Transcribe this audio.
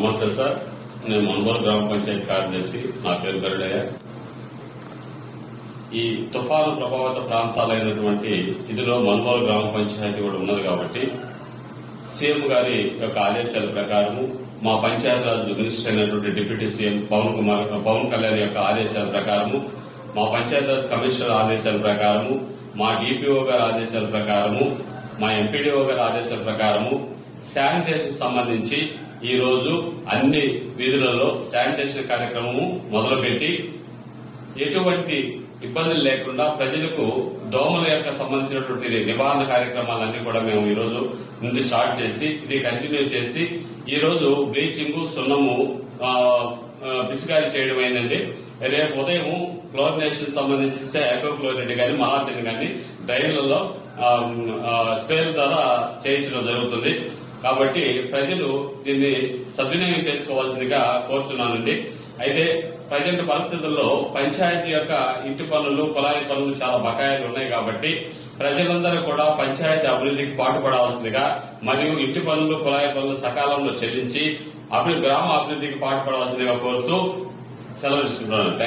నమస్తే సార్. నేను మన్బోల్ గ్రామ పంచాయతీ కార్యదర్శి. నా పేరు గరుడయ్య. ఈ తుఫాను ప్రభావిత ప్రాంతాలైనటువంటి ఇదిలో మన్బోల్ గ్రామ పంచాయతీ కూడా ఉన్నది కాబట్టి సీఎం గారి యొక్క ఆదేశాల ప్రకారము మా పంచాయతీరాజ్ మినిస్టర్ అయినటువంటి డిప్యూటీ సీఎం పవన్ కుమార్ పవన్ కళ్యాణ్ యొక్క ఆదేశాల ప్రకారము మా పంచాయతీరాజ్ కమిషనర్ ఆదేశాల ప్రకారము మా డిపిఓ గారి ఆదేశాల ప్రకారము మా ఎంపీడీఓ గారి ఆదేశాల ప్రకారము శానిటేషన్ సంబంధించి ఈ రోజు అన్ని వీధులలో శానిటేషన్ కార్యక్రమము మొదలుపెట్టి ఎటువంటి ఇబ్బందులు లేకుండా ప్రజలకు దోమల యొక్క సంబంధించినటువంటి నివారణ కార్యక్రమాలన్నీ కూడా మేము ఈ రోజు నుండి స్టార్ట్ చేసి ఇది కంటిన్యూ చేసి ఈ రోజు బ్లీచింగ్ సున్నము ఆ, పిచికారీ చేయడం అయిందండి రేపు ఉదయం క్లోరినేషన్ సంబంధించి ఎకోక్లోరైడ్ కానీ మహాతిని కానీ డ్రైన్లలో స్ప్రేల ద్వారా చేయించడం జరుగుతుంది. కాబట్టి ప్రజలు దీన్ని సద్వినియోగం చేసుకోవాల్సిందిగా కోరుతున్నానండి అయితే ప్రజెంట్ పరిస్థితుల్లో పంచాయతీ యొక్క ఇంటి పనులు కుళాయి పనులు చాలా బకాయిలు ఉన్నాయి కాబట్టి ప్రజలందరూ కూడా పంచాయతీ అభివృద్ధికి పాటుపడాల్సిందిగా మరియు ఇంటి పనులు కుళాయి పనులు సకాలంలో చెల్లించి అభివృద్ధి గ్రామ అభివృద్ధికి పాటుపడాల్సిందిగా కోరుతూ సెలవు ఇస్తున్నాను థ్యాంక్